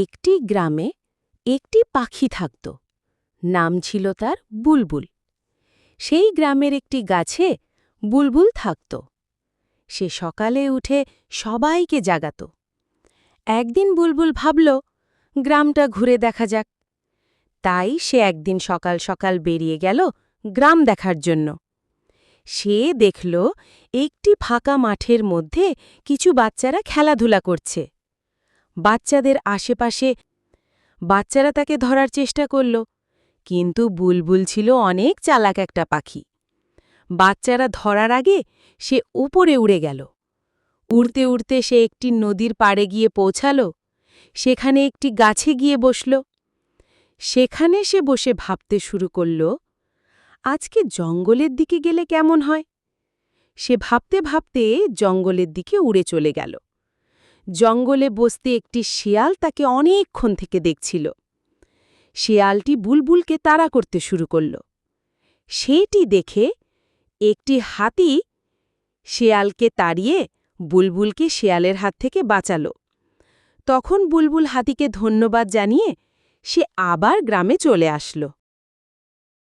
একটি গ্রামে একটি পাখি থাকত। নাম ছিল তার বুলবুল। সেই গ্রামের একটি গাছে বুলবুল থাকত। সে সকালে উঠে সবাইকে জাগাত। একদিন বুলবুল ভাবল, গ্রামটা ঘুরে দেখা যাক। তাই সে একদিন সকাল সকাল বেরিয়ে গেল গ্রাম দেখার জন্য। সে দেখল, একটি ফাঁকা মাঠের মধ্যে কিছু বাচ্চারা খেলাধুলা করছে। বাচ্চাদের আশেপাশে। বাচ্চারা তাকে ধরার চেষ্টা করল, কিন্তু বুলবুল ছিল অনেক চালাক একটা পাখি। বাচ্চারা ধরার আগে সে উপরে উড়ে গেল। উড়তে উড়তে সে একটি নদীর পাড়ে গিয়ে পৌঁছাল, সেখানে একটি গাছে গিয়ে বসল। সেখানে সে বসে ভাবতে শুরু করল, আজকে জঙ্গলের দিকে গেলে কেমন হয়? সে ভাবতে ভাবতে জঙ্গলের দিকে উড়ে চলে গেল। জঙ্গলে বসতে একটি শিয়াল তাকে অনেকক্ষণ থেকে দেখছিল। শিয়ালটি বুলবুলকে তাড়া করতে শুরু করল। সেটি দেখে একটি হাতি শিয়ালকে তাড়িয়ে বুলবুলকে শিয়ালের হাত থেকে বাঁচাল। তখন বুলবুল হাতিকে ধন্যবাদ জানিয়ে সে আবার গ্রামে চলে আসলো।